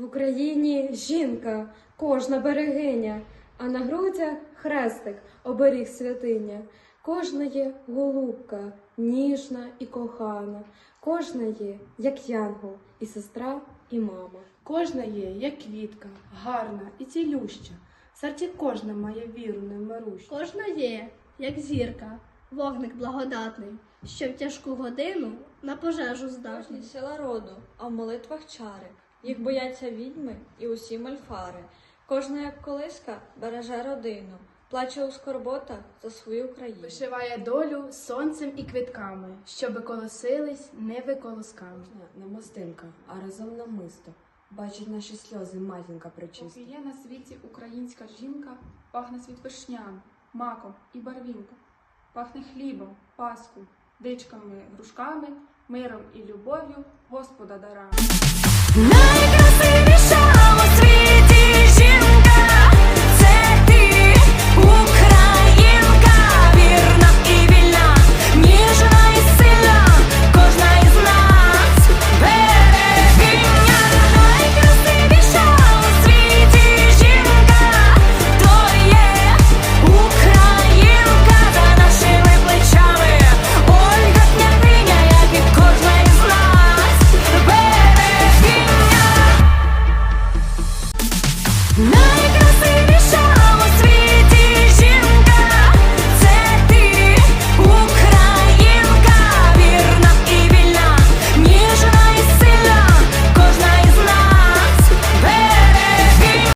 В Україні жінка, кожна берегиня, а на грудях хрестик, оберіг святиня. Кожна є голубка, ніжна і кохана, кожна є, як янгол, і сестра, і мама. Кожна є, як квітка, гарна і цілюща. В серці кожна має віру невмирущу. Кожна є, як зірка, вогник благодатний, що в тяжку годину на пожежу здатний. Кожні сила роду, а в молитвах чари. Їх бояться відьми і усі мальфари. Кожна, як колиска, береже родину, плаче у скорботах за свою країну. Вишиває долю сонцем і квітками, щоби колосились не колосками. Не мостинка, а разом намисто. Бачить наші сльози матінка причиста. Поки є на світі українська жінка, пахне світ вишням, маком і барвінком, пахне хлібом, паску, дичками, грушками, миром і любов'ю Господа дарами.